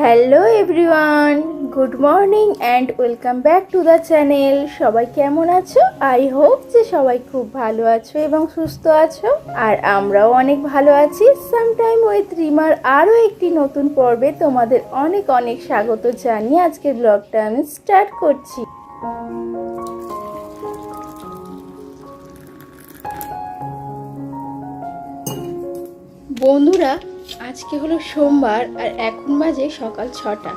Hello everyone good morning and welcome back to the channel সবাই কেমন আছো? I hope যে সবাই খুব ভালো আছো এবং সুস্থ আছো। আর আমরাও অনেক ভালো আছি। সামটাইম উইথ রিমার আরও একটি নতুন পর্বে তোমাদের অনেক অনেক স্বাগত জানিয়ে আজকের ব্লগটা আমি স্টার্ট করছি। বন্ধুরা আজকে হলো সোমবার আর এখন বাজে সকাল ছটা।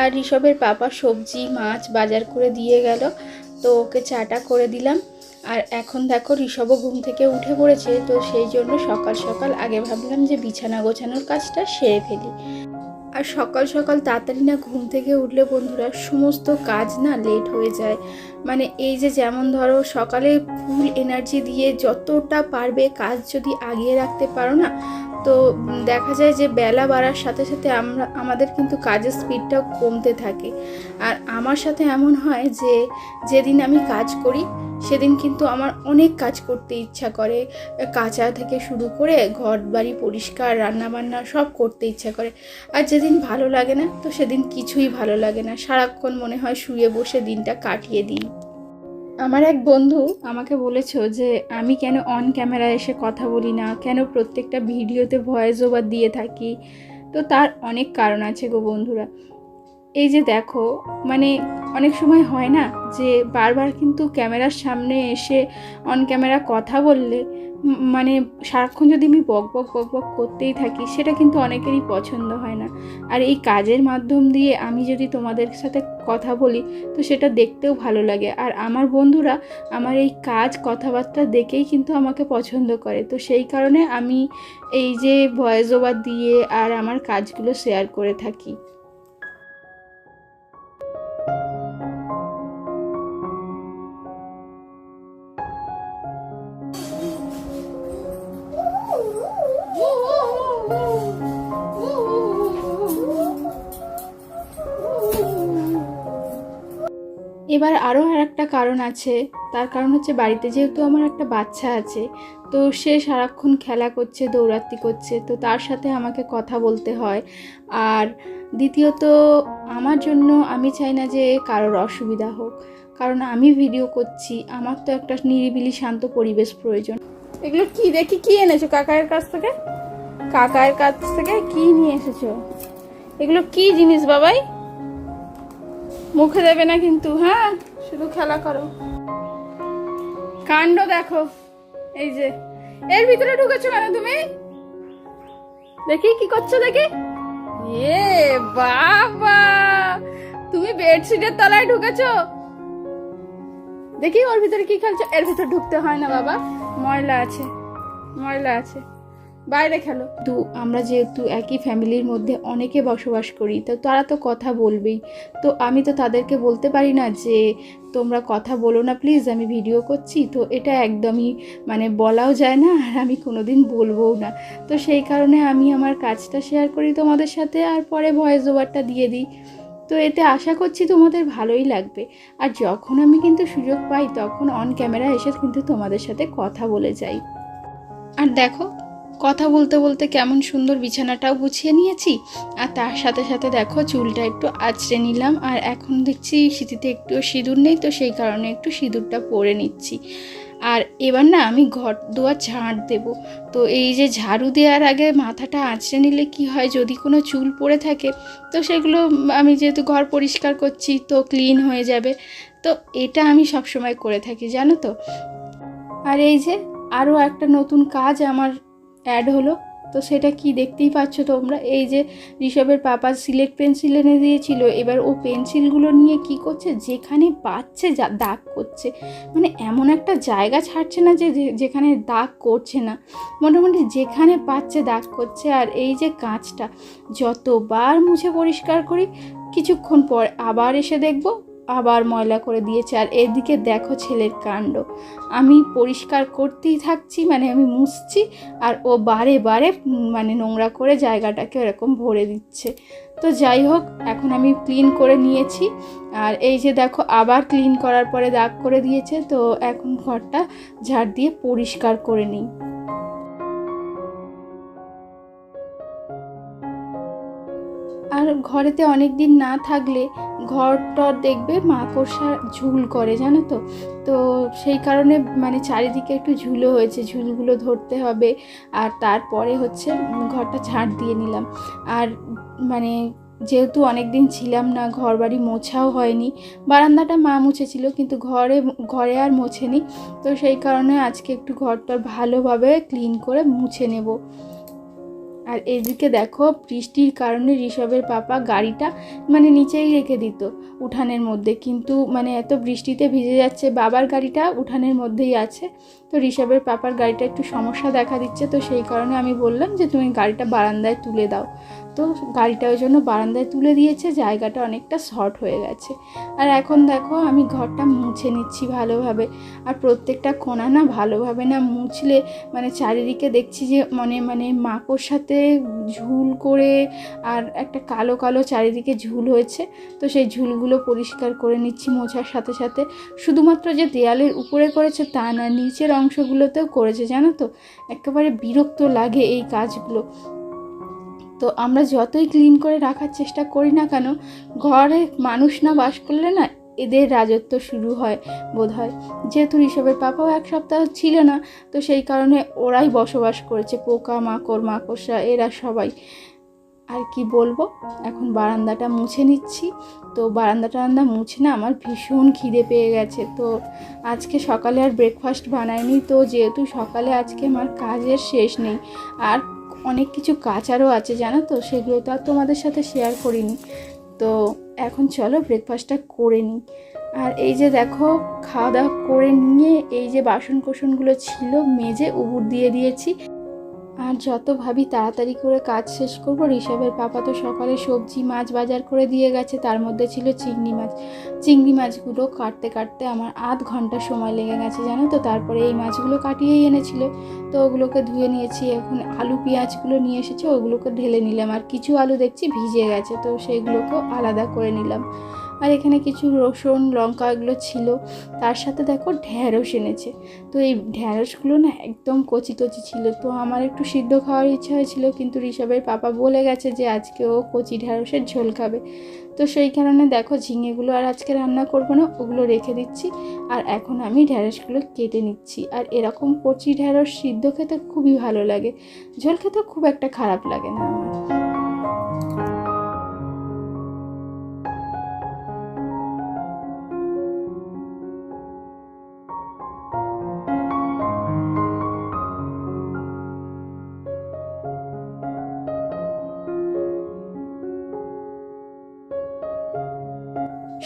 আর ঋষভের পাপা সবজি, মাছ বাজার করে দিয়ে গেল, তো ওকে চাটা করে দিলাম। আর এখন দেখো ঋষভও ঘুম থেকে উঠে পড়েছে, তো সেই জন্য সকাল সকাল আগে ভাবলাম যে বিছানা গোছানোর কাজটা সেরে ফেলি। আর সকাল সকাল তাড়াতাড়ি না ঘুম থেকে উঠলে বন্ধুরা সমস্ত কাজ না লেট হয়ে যায়। মানে এই যে যেমন ধরো সকালে ফুল এনার্জি দিয়ে যতটা পারবে কাজ যদি আগিয়ে রাখতে পারো না তো দেখা যায় যে বেলা বাড়ার সাথে সাথে আমরা, আমাদের কিন্তু কাজের স্পিডটাও কমতে থাকে। আর আমার সাথে এমন হয় যে, যেদিন আমি কাজ করি, সেদিন কিন্তু আমার অনেক কাজ করতে ইচ্ছা করে। কাঁচা থেকে শুরু করে ঘর বাড়ি পরিষ্কার, রান্নাবান্না সব করতে ইচ্ছা করে। আর যেদিন ভালো লাগে না, তো সেদিন কিছুই ভালো লাগে না। সারাক্ষণ মনে হয় শুয়ে বসে দিনটা কাটিয়ে দিই। আমার এক বন্ধু আমাকে বলেছ যে আমি কেন অন ক্যামেরা এসে কথা বলি না? কেন প্রত্যেকটা ভিডিওতে ভয়েস ওভার দিয়ে থাকি? তো তার অনেক কারণ আছে গো বন্ধুরা। এই যে দেখো মানে অনেক সময় হয় না যে বারবার কিন্তু ক্যামেরার সামনে এসে অন ক্যামেরা কথা বললে মানে সারাক্ষণ যদি আমি বক বক বক বক করতেই থাকি, সেটা কিন্তু অনেকেরই পছন্দ হয় না। আর এই কাজের মাধ্যম দিয়ে আমি যদি তোমাদের সাথে কথা বলি, তো সেটা দেখতেও ভালো লাগে। আর আমার বন্ধুরা আমার এই কাজ, কথাবার্তা দেখেই কিন্তু আমাকে পছন্দ করে। তো সেই কারণে আমি এই যে ভয়েস ওভার দিয়ে আর আমার কাজগুলো শেয়ার করে থাকি। এবার আরও আর একটা কারণ আছে। তার কারণ হচ্ছে বাড়িতে যেহেতু আমার একটা বাচ্চা আছে, তো সে সারাক্ষণ খেলা করছে দৌড়াত্তি করছে, তো তার সাথে আমাকে কথা বলতে হয়। আর দ্বিতীয়ত, আমার জন্য আমি চাই না যে কারোর অসুবিধা হোক। কারণ আমি ভিডিও করছি, আমার তো একটা নিরিবিলি শান্ত পরিবেশ প্রয়োজন। এগুলো কি, দেখি কি এনেছো কাকায়ের কাছ থেকে? কাকায়ের কাছ থেকে কি নিয়ে এসেছ? এগুলো কি জিনিস বাবাই? মুখে দেবে না কিন্তু হ্যাঁ? শুধু খেলা করো। কাণ্ড দেখো। এই যে এর ভিতরে ঢুকেছো কেন তুমি? দেখি কি করছ দেখি? এ বাবা! তুমি বেডশিটের তলায় ঢুকেছো? দেখি ওর ভিতরে কি খেলছো? এর ভিতরে ঢুকতে হয় না বাবা। ময়লা আছে ময়লা আছে। বাইরে খেলো। তো আমরা যেহেতু একই ফ্যামিলির মধ্যে অনেকে বসবাস করি তো তারা তো কথা বলবেই। তো আমি তো তাদেরকে বলতে পারি না যে তোমরা কথা বলো না প্লিজ আমি ভিডিও করছি। তো এটা একদমই মানে বলাও যায় না আর আমি কোনোদিন বলবও না। তো সেই কারণে আমি আমার কাজটা শেয়ার করি তোমাদের সাথে আর পরে ভয়েস ওভারটা দিয়ে দিই। তো এতে আশা করছি তোমাদের ভালোই লাগবে। আর যখন আমি কিন্তু সুযোগ পাই তখন অন ক্যামেরা এসে কিন্তু তোমাদের সাথে কথা বলে যাই। আর দেখো কথা বলতে বলতে কেমন সুন্দর বিছানাটাও গুছিয়ে নিয়েছি। আর তার সাথে সাথে দেখো চুলটা একটু আঁচড়ে নিলাম। আর এখন দেখছি শীতিতে একটু সিঁদুর নেই, তো সেই কারণে একটু সিঁদুরটা পরে নিচ্ছি। আর এবার না আমি ঘর দুয়ার ঝাড় দেব। তো এই যে ঝাড়ু দেওয়ার আগে মাথাটা আঁচড়ে নিলে কি হয়, যদি কোনো চুল পড়ে থাকে, তো সেগুলো আমি যেহেতু ঘর পরিষ্কার করছি, তো ক্লিন হয়ে যাবে। তো এটা আমি সবসময় করে থাকি, জানো তো? আর এই যে আরও একটা নতুন কাজ আমার অ্যাড হলো। তো সেটা কি দেখতেই পাচ্ছ তোমরা? এই যে ঋষভের পাপা সিলেট পেন্সিল এনে দিয়েছিল, এবার ও পেন্সিলগুলো নিয়ে কি করছে? যেখানে পাচ্ছে যা দাগ করছে। মানে এমন একটা জায়গা ছাড়ছে না যে, যে- যেখানে দাগ করছে না। মোটামুটি যেখানে পাচ্ছে দাগ করছে। আর এই যে কাঁচটা, যতবার মুছে পরিষ্কার করি, কিছুক্ষণ পর আবার এসে দেখব আবার ময়লা করে দিয়েছে। আর এদিকে দেখো ছেলের কাণ্ড। আমি পরিষ্কার করতেই থাকছি মানে আমি মুছছি, আর ও বারে বারে মানে নোংরা করে জায়গাটাকে এরকম ভরে দিচ্ছে। তো যাই হোক, এখন আমি ক্লিন করে নিয়েছি। আর এই যে দেখো, আবার ক্লিন করার পরে দাগ করে দিয়েছে। তো এখন ঘরটা ঝাড় দিয়ে পরিষ্কার করে নিই। ঘরেতে অনেক দিন না থাকলে ঘরটর দেখবে মাকড়সা ঝুল করে, জানো তো? তো সেই কারণে মানে চারিদিকে একটু ঝুলো হয়েছে, ঝুলগুলো ধরতে হবে। আর তারপরে হচ্ছে ঘরটা ঝাড় দিয়ে নিলাম। আর মানে যেহেতু অনেক দিন ছিলাম না ঘর বাড়ি মোছাও হয়নি, বারান্দাটা মা মুছেছিল, কিন্তু ঘরে ঘরে আর মোছেনি। তো সেই কারণে আজকে একটু ঘরটা ভালোভাবে ক্লিন করে মুছে নেব। আর এদিকে দেখো, বৃষ্টির কারণে ঋষভের পাপা গাড়িটা মানে নিচেই রেখে দিত উঠানের মধ্যে। কিন্তু মানে এত বৃষ্টিতে ভিজে যাচ্ছে বাবার গাড়িটা উঠানের মধ্যেই আছে। তো ঋষভের পাপার গাড়িটা একটু সমস্যা দেখা দিচ্ছে, তো সেই কারণে আমি বললাম যে, তুমি গাড়িটা বারান্দায় তুলে দাও। তো গাড়িটা ওই জন্য বারান্দায় তুলে দিয়েছে, জায়গাটা অনেকটা শর্ট হয়ে গেছে। আর এখন দেখো আমি ঘরটা মুছে নিচ্ছি ভালোভাবে। আর প্রত্যেকটা কোণা না ভালোভাবে না মুছলে মানে চারিদিকে দেখছি যে মানে মানে মাকড় সাথে ঝুল করে আর একটা কালো কালো চারিদিকে ঝুল হয়েছে। তো সেই ঝুলগুলো পরিষ্কার করে নিচ্ছি মোছার সাথে সাথে। শুধুমাত্র যে দেয়ালের উপরে করেছে তা না, নিচের অংশগুলোতেও করেছে, জানো তো? একেবারে বিরক্ত লাগে এই কাজগুলো। তো আমরা যতই ক্লিন করে রাখার চেষ্টা করি না কেন, ঘরে মানুষ না বাস করলে না এদের রাজত্ব শুরু হয় বোধ হয় যেহেতু ঋষভের পাপাও এক সপ্তাহ ছিল না, তো সেই কারণে ওরাই বসবাস করেছে, পোকা, মাকড়, মাকড়সা, এরা সবাই। আর কি বলব, এখন বারান্দাটা মুছে নিচ্ছি। তো বারান্দা টারান্দা মুছে না, আমার ভীষণ খিদে পেয়ে গেছে। তো আজকে সকালে আর ব্রেকফাস্ট বানাইনি, তো যেহেতু সকালে আজকে আমার কাজের শেষ নেই, আর অনেক কিছু কাচারও আছে, জানো তো? সেগুলো তো আর তোমাদের সাথে শেয়ার করিনি। তো এখন চলো ব্রেকফাস্টটা করে নিই। আর এই যে দেখো খাওয়া দাওয়া করে নিয়ে এই যে বাসন কোসনগুলো ছিল, মেজে উবুর দিয়ে দিয়েছি। আর যত ভাবি তাড়াতাড়ি করে কাজ শেষ করব, ঋষভের পাপা তো সকালে সবজি মাছ বাজার করে দিয়ে গেছে, তার মধ্যে ছিল চিংড়ি মাছ। চিংড়ি মাছগুলো কাটতে কাটতে আমার আধ ঘণ্টা সময় লেগে গেছে, জানো তো? তারপরে এই মাছগুলো কাটিয়েই এনেছিল। তো ওগুলোকে ধুয়ে নিয়েছি, এখন আলু পেঁয়াজগুলো নিয়ে এসেছে, ওগুলোকে ঢেলে নিলাম। আর কিছু আলু দেখছি ভিজে গেছে, তো সেগুলোকেও আলাদা করে নিলাম। আর এখানে কিছু রসুন, লঙ্কা এগুলো ছিল। তার সাথে দেখো ঢ্যাঁড়স এনেছে। তো এই ঢ্যাঁড়সগুলো না একদম কচি কচি ছিল। তো আমার একটু সিদ্ধ খাওয়ার ইচ্ছা হয়েছিল, কিন্তু ঋষভের পাপা বলে গেছে যে আজকে ও কচি ঢ্যাঁড়সের ঝোল খাবে। তো সেই কারণে দেখো ঝিঙেগুলো আর আজকে রান্না করব না, ওগুলো রেখে দিচ্ছি। আর এখন আমি ঢ্যাঁড়সগুলো কেটে নিচ্ছি। আর এরকম কচি ঢ্যাঁড়স সিদ্ধ খেতে খুবই ভালো লাগে। ঝোল খেতে খুব একটা খারাপ লাগে না আমার।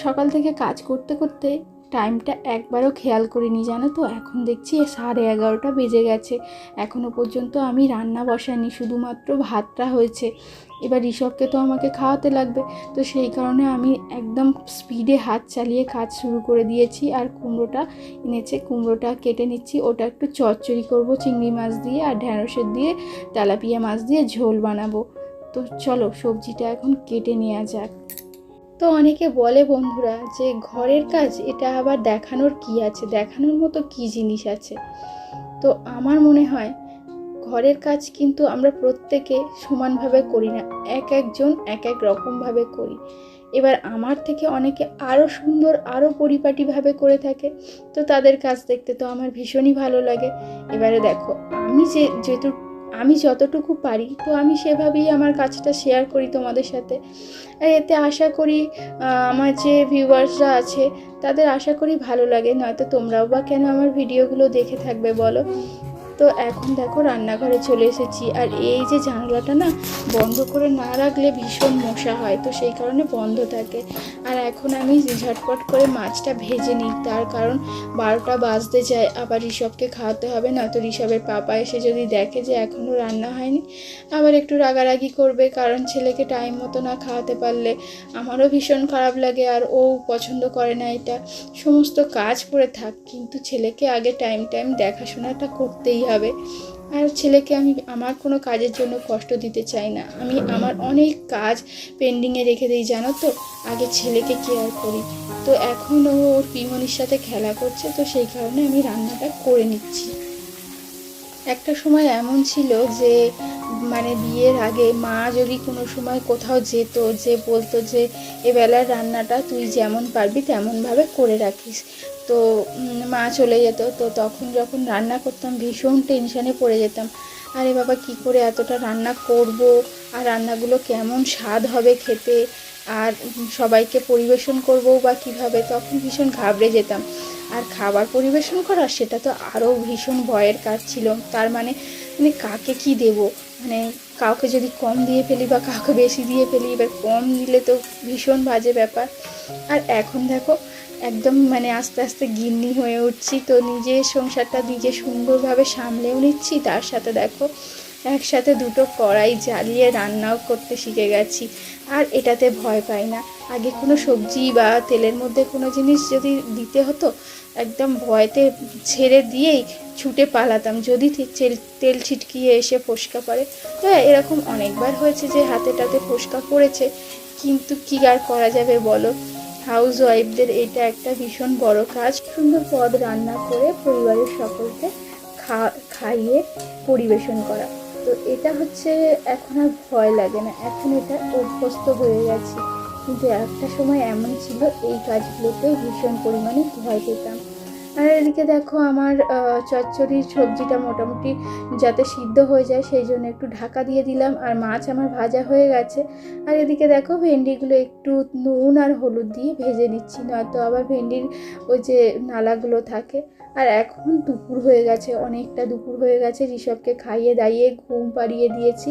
সকাল থেকে কাজ করতে করতে টাইমটা একবারও খেয়াল করিনি, জানো তো? এখন দেখছি সাড়ে এগারোটা বেজে গেছে। এখনও পর্যন্ত আমি রান্না বসাইনি, শুধুমাত্র ভাতটা হয়েছে। এবার ঋষভকে তো আমাকে খাওয়াতে লাগবে। তো সেই কারণে আমি একদম স্পিডে হাত চালিয়ে কাজ শুরু করে দিয়েছি। আর কুমড়োটা এনেছে, কুমড়োটা কেটে নিচ্ছি। ওটা একটু চচ্চড়ি করব, চিংড়ি মাছ দিয়ে আর ঢ্যাঁড়সের দিয়ে তেলাপিয়া মাছ দিয়ে ঝোল বানাবো। তো চলো সবজিটা এখন কেটে নেওয়া যাক। তো অনেকে বলে বন্ধুরা যে ঘরের কাজ, এটা আবার দেখানোর কি আছে? দেখানোর মতো কি জিনিস আছে? তো আমার মনে হয় ঘরের কাজ কিন্তু আমরা প্রত্যেকে সমানভাবে করি না, এক একজন এক এক রকমভাবে করি। এবার আমার থেকে অনেকে আরও সুন্দর আরও পরিপাটিভাবে করে থাকে, তো তাদের কাজ দেখতে তো আমার ভীষণই ভালো লাগে। এবারে দেখো, আমি যে যেহেতু আমি যতটুকু পারি, তো আমি সেভাবেই আমার কাজটা শেয়ার করি তোমাদের সাথে। আর এতে আশা করি আমার যে ভিউয়ার্সরা আছে, তাদের আশা করি ভালো লাগে। নয়তো তোমরাও বা কেন আমার ভিডিওগুলো দেখে থাকবে বলো। তো এখন দেখো রান্নাঘরে চলে এসেছি। আর এই যে জানলাটা না বন্ধ করে না রাখলে ভীষণ মশা হয়, তো সেই কারণে বন্ধ থাকে। আর এখন আমি ঝটপট করে মাছটা ভেজে নিই, তার কারণ বারোটা বাজতে যায়, আবার ঋষভকে খাওয়াতে হবে না তো ঋষভের পাপা এসে যদি দেখে যে এখনও রান্না হয়নি, আবার একটু রাগারাগি করবে, কারণ ছেলেকে টাইম মতো না খাওয়াতে পারলে আমারও ভীষণ খারাপ লাগে, আর ও পছন্দ করে না এটা। সমস্ত কাজ পড়ে থাক, কিন্তু ছেলেকে আগে টাইম টাইম দেখাশোনাটা করতেই হবে। আর ছেলেকে আমি আমার কোনো কাজের জন্য কষ্ট দিতে চাই না। আমি আমার অনেক কাজ পেন্ডিংয়ে রেখে দিই, জানো তো? আগে ছেলেকে কেয়ার করি। তো এখন ও ওর পিমনির সাথে খেলা করছে, তো সেই কারণে আমি রান্নাটা করে নিচ্ছি। একটা সময় এমন ছিল যে মানে বিয়ের আগে মা যদি কোনো সময় কোথাও যেত, যে বলতো যে এবেলার রান্নাটা তুই যেমন পারবি তেমনভাবে করে রাখিস। তো মা চলে যেত। তো তখন যখন রান্না করতাম, ভীষণ টেনশানে পড়ে যেতাম। আরে বাবা, কি করে এতটা রান্না করব? আর রান্নাগুলো কেমন স্বাদ হবে খেতে? আর সবাইকে পরিবেশন করব বা কীভাবে? তখন ভীষণ ঘাবড়ে যেতাম। আর খাবার পরিবেশন করা সেটা তো আরও ভীষণ ভয়ের কাজ ছিল। তার মানে মানে কাকে কি দেব? মানে কাউকে যদি কম দিয়ে ফেলি বা কাউকে বেশি দিয়ে ফেলি, এবার কম দিলে তো ভীষণ বাজে ব্যাপার। আর এখন দেখো, একদম মানে আস্তে আস্তে গিন্নি হয়ে উঠছি, তো নিজের সংসারটা নিজে সুন্দরভাবে সামলেও নিচ্ছি, তার সাথে দেখো একসাথে দুটো কড়াই জ্বালিয়ে রান্নাও করতে শিখে গেছি। আর এটাতে ভয় পাই না। আগে কোনো সবজি বা তেলের মধ্যে কোনো জিনিস যদি দিতে হতো, একদম ভয়তে ছেড়ে দিয়েই ছুটে পালাতাম। যদি তেল ছিটকিয়ে এসে ফোসকা পড়ে। তো এরকম অনেকবার হয়েছে যে হাতে টাতে ফোসকা পড়েছে। কিন্তু কী আর করা যাবে বলো? হাউস ওয়াইফদের এটা একটা ভীষণ বড় কাজ। সুন্দর পদ রান্না করে পরিবারের সকলকে খাইয়ে পরিবেশন করা। তো এটা হচ্ছে এখন আর ভয় লাগে না। এখন এটা অভ্যস্ত হয়ে গেছে। কিন্তু একটা সময় এমন ছিল, এই কাজগুলোতেও ভীষণ পরিমাণে ভয় পেতাম। আর এদিকে দেখো আমার চচ্চড়ির সবজিটা মোটামুটি যাতে সিদ্ধ হয়ে যায়, সেই জন্য একটু ঢাকা দিয়ে দিলাম। আর মাছ আমার ভাজা হয়ে গেছে। আর এদিকে দেখো ভেন্ডিগুলো একটু নুন আর হলুদ দিয়ে ভেজে নিচ্ছি, নয়তো আবার ভেন্ডির ওই যে নালাগুলো থাকে। আর এখন দুপুর হয়ে গেছে, অনেকটা দুপুর হয়ে গেছে, ঋষভকে খাইয়ে দাইয়ে ঘুম পাড়িয়ে দিয়েছি।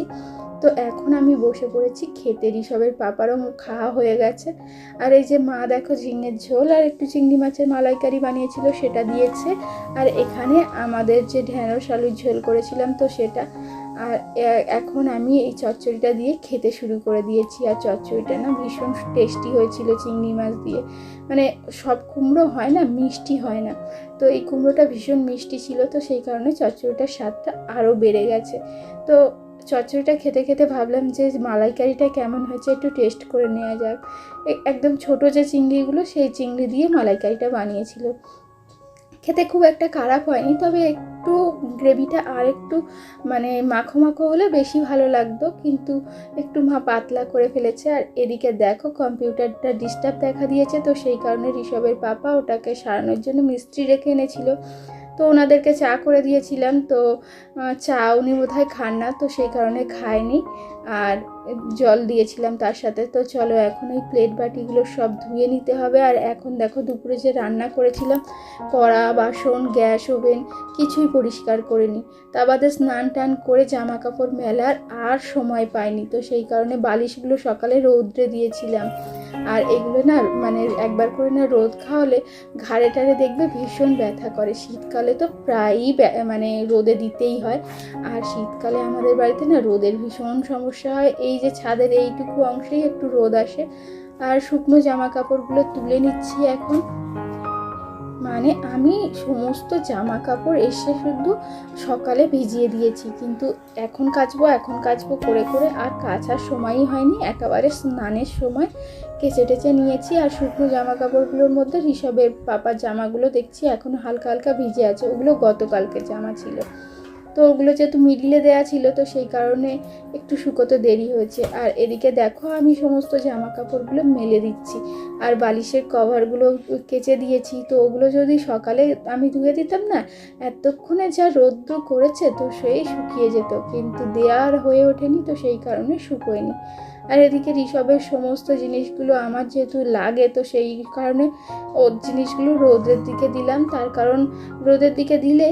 তো এখন আমি বসে পড়েছি খেতে ঋষভের পাপারও খাওয়া হয়ে গেছে। আর এই যে মা দেখো ঝিঙের ঝোল আর একটু চিংড়ি মাছের মালাইকারি বানিয়েছিল, সেটা দিয়েছে। আর এখানে আমাদের যে ঢ্যাঁড়স আলুর ঝোল করেছিলাম তো সেটা। আর এখন আমি এই চচ্চড়িটা দিয়ে খেতে শুরু করে দিয়েছি। আর চচ্চড়িটা না ভীষণ টেস্টি হয়েছিল চিংড়ি মাছ দিয়ে। মানে সব কুমড়ো হয় না, মিষ্টি হয় না। তো এই কুমড়োটা ভীষণ মিষ্টি ছিল, তো সেই কারণে চচ্চড়িটার স্বাদটা আরও বেড়ে গেছে। তো চচ্চড়িটা খেতে খেতে ভাবলাম যে মালাইকারিটা কেমন হয়েছে একটু টেস্ট করে নেওয়া যাক। একদম ছোট যে চিংড়িগুলো, সেই চিংড়ি দিয়ে মালাইকারিটা বানিয়েছিল। খেতে খুব একটা খারাপ হয়নি, তবে একটু গ্রেভিটা আর একটু মানে মাখো মাখো হলে বেশি ভালো লাগতো, কিন্তু একটু মা পাতলা করে ফেলেছে। আর এদিকে দেখো কম্পিউটারটা ডিস্টার্ব দেখা দিয়েছে, তো সেই কারণে ঋষভের পাপা ওটাকে সারানোর জন্য মিস্ত্রি রেখে এনেছিল। তো ওনাদেরকে চা করে দিয়েছিলাম, তো চা উনি বোধহয় খান না, তো সেই কারণে খায়নি। আর জল দিয়েছিলাম তার সাথে। তো চলো এখন ওই প্লেট বাটিগুলো সব ধুয়ে নিতে হবে। আর এখন দেখো দুপুরে যে রান্না করেছিলাম, কড়া, বাসন, গ্যাস, ওভেন, কিছুই পরিষ্কার করিনি। তা বাদে স্নান টান করে জামা কাপড় মেলার আর সময় পাইনি। তো সেই কারণে বালিশগুলো সকালে রৌদ্রে দিয়েছিলাম। আর এগুলো না মানে একবার করে না রোদ খাওয়ালে ঘাড়ে টাড়ে দেখবে ভীষণ ব্যথা করে। শীতকালে তো প্রায়ই মানে রোদে দিতেই হয়। আর শীতকালে আমাদের বাড়িতে না রোদের ভীষণ সমস্যা হয়, এই যে ছাদের এইটুকু অংশেই একটু রোদ আসে। আর শুকনো জামা কাপড়গুলো তুলে নিচ্ছি এখন। মানে আমি সমস্ত জামা কাপড় এসে শুধু সকালে ভিজিয়ে দিয়েছি, কিন্তু এখন কাচবো এখন কাচবো, করে করে আর কাচার সময়ই হয়নি, একেবারে স্নানের সময় কেচে টেচে নিয়েছি। আর শুকনো জামা কাপড়গুলোর মধ্যে ঋষভের পাপার জামাগুলো দেখছি, এখন হালকা হালকা ভিজে আছে, ওগুলো গতকালকে জামা ছিল। তো ওগুলো যেহেতু মিডিলে দেওয়া ছিল, তো সেই কারণে একটু শুকোতে দেরি হয়েছে। আর এদিকে দেখো, আমি সমস্ত জামা কাপড়গুলো মেলে দিচ্ছি। আর বালিশের কভারগুলো কেচে দিয়েছি। তো ওগুলো যদি সকালে আমি ধুয়ে দিতাম না, এতক্ষণে যা রৌদ্র করেছে, তো সেই শুকিয়ে যেত। কিন্তু দেওয়ার হয়ে ওঠেনি, তো সেই কারণে শুকোয়নি। আর এদিকে ঋষভের সমস্ত জিনিসগুলো আমার যেহেতু লাগে, তো সেই কারণে ওর জিনিসগুলো রোদের দিকে দিলাম। তার কারণ রোদের দিকে দিলে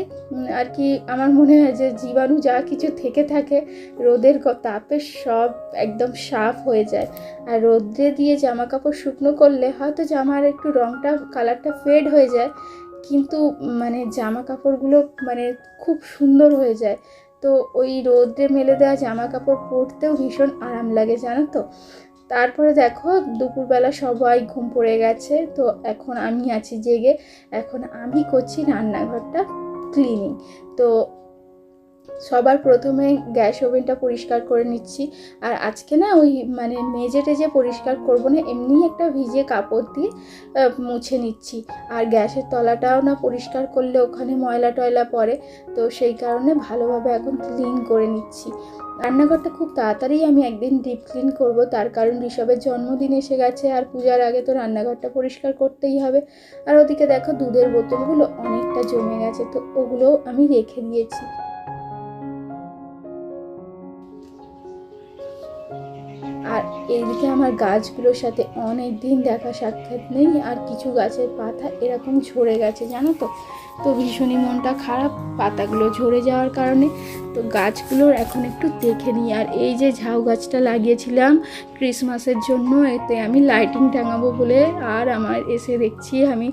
আর কি আমার মনে হয় যে জীবাণু যা কিছু থেকে থাকে, রোদের তাপে সব একদম সাফ হয়ে যায়। আর রোদ্রে দিয়ে জামা কাপড় শুকনো করলে হয়তো জামার একটু রঙটা কালারটা ফেড হয়ে যায়, কিন্তু মানে জামা কাপড়গুলো মানে খুব সুন্দর হয়ে যায়। তো ওই রোদ্রে মেলে দেওয়া জামা কাপড় পরতেও ভীষণ আরাম লাগে, জানো তো? তারপরে দেখো, দুপুরবেলা সবাই ঘুম পড়ে গেছে, তো এখন আমি আছি জেগে, এখন আমি করছি রান্নাঘরটা ক্লিনিং তো সবার প্রথমে গ্যাস ওভেনটা পরিষ্কার করে নিচ্ছি। আর আজকে না ওই মানে মেজে টেজে পরিষ্কার করব না এমনি একটা ভিজে কাপড় দিয়ে মুছে নিচ্ছি। আর গ্যাসের তলাটাও না পরিষ্কার করলে ওখানে ময়লা টয়লা পড়ে, তো সেই কারণে ভালোভাবে এখন ক্লিন করে নিচ্ছি। রান্নাঘরটা খুব তাড়াতাড়ি আমি একদিন ডিপ ক্লিন করব, তার কারণ ঋষভের জন্মদিন এসে গেছে, আর পূজার আগে তো রান্নাঘরটা পরিষ্কার করতেই হবে। আর ওদিকে দেখো দুধের বোতলগুলো অনেকটা জমে গেছে, তো ওগুলোও আমি রেখে দিয়েছি। আর এইদিকে আমার গাছগুলোর সাথে অনেক দিন দেখা সাক্ষাৎ নেই, আর কিছু গাছের পাতা এরকম ঝরে গেছে, জানো তো? তো ভীষণই মনটা খারাপ পাতাগুলো ঝরে যাওয়ার কারণে। তো গাছগুলোর এখন একটু দেখে নিই। আর এই যে ঝাউ গাছটা লাগিয়েছিলাম ক্রিসমাসের জন্য, এতে আমি লাইটিং টাঙাবো বলে, আর আমার এসে দেখছি আমি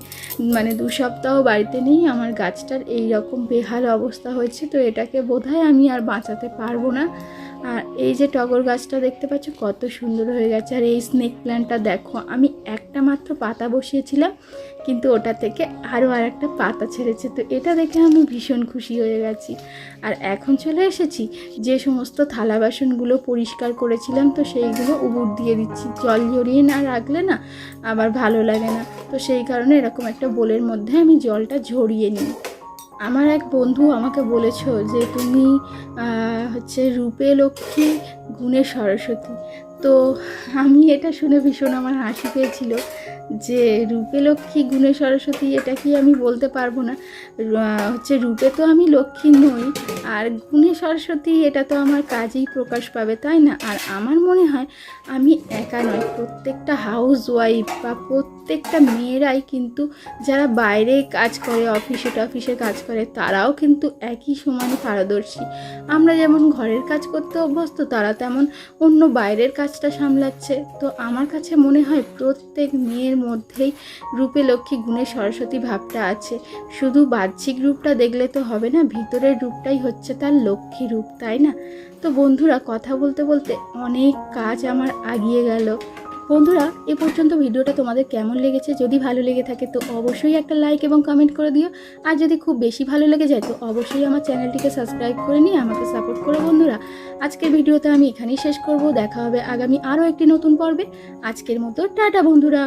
মানে দু সপ্তাহ বাড়িতে নেই, আমার গাছটার এই রকম বেহাল অবস্থা হয়েছে, তো এটাকে বোধহয় আমি আর বাঁচাতে পারব না। আর এই যে টগর গাছটা দেখতে পাচ্ছ, কত সুন্দর হয়ে গেছে। আর এই স্নেক প্ল্যান্টটা দেখো, আমি একটা মাত্র পাতা বসিয়েছিলাম, কিন্তু ওটা থেকে আরও আর একটা পাতা ছেড়েছে। তো এটা দেখে আমি ভীষণ খুশি হয়ে গেছি। আর এখন চলে এসেছি, যে সমস্ত থালা বাসনগুলো পরিষ্কার করেছিলাম, তো সেইগুলো উবুর দিয়ে দিচ্ছি। জল জড়িয়ে না রাখলে না আবার ভালো লাগে না। তো সেই কারণে এরকম একটা বোলের মধ্যে আমি জলটা ঝরিয়ে নিই। আমার এক বন্ধু আমাকে বলেছ যে তুমি হচ্ছে রূপে লক্ষ্মী গুণে সরস্বতী। তো আমি এটা শুনে ভীষণ আমার হাসি পেয়েছিল যে রূপে লক্ষ্মী, গুণে সরস্বতী, এটা কি আমি বলতে পারব না। হচ্ছে রূপে তো আমি লক্ষ্মী নই, আর গুণে সরস্বতী, এটা তো আমার কাজেই প্রকাশ পাবে, তাই না? আর আমার মনে হয় আমি একা নয় প্রত্যেকটা হাউস ওয়াইফ বা প্রত্যেকটা মেয়েরাই কিন্তু যারা বাইরে কাজ করে অফিসে টফিসে কাজ করে, তারাও কিন্তু একই সমানে পারদর্শী। আমরা যেমন ঘরের কাজ করতে অভ্যস্ত, তারা তেমন অন্য বাইরের কাজটা সামলাচ্ছে। তো আমার কাছে মনে হয় প্রত্যেক মেয়ের মধ্যেই রূপে লক্ষ্মী গুণে সরস্বতী ভাবটা আছে। শুধু বাহ্যিক রূপটা দেখলে তো হবে না, ভিতরের রূপটাই হচ্ছে তার লক্ষ্মী রূপ, তাই না? তো বন্ধুরা, কথা বলতে বলতে অনেক কাজ আমার আগিয়ে গেল। বন্ধুরা, এ পর্যন্ত ভিডিওটা তোমাদের কেমন লেগেছে? যদি ভালো লেগে থাকে তো অবশ্যই একটা লাইক এবং কমেন্ট করে দিও। আর যদি খুব বেশি ভালো লেগে যায় তো অবশ্যই আমার চ্যানেলটিকে সাবস্ক্রাইব করে নিয়ে আমাকে সাপোর্ট করো বন্ধুরা। আজকের ভিডিওতে আমি এখানেই শেষ করব। দেখা হবে আগামী আরও একটি নতুন পর্বে। আজকের মতো টাটা বন্ধুরা।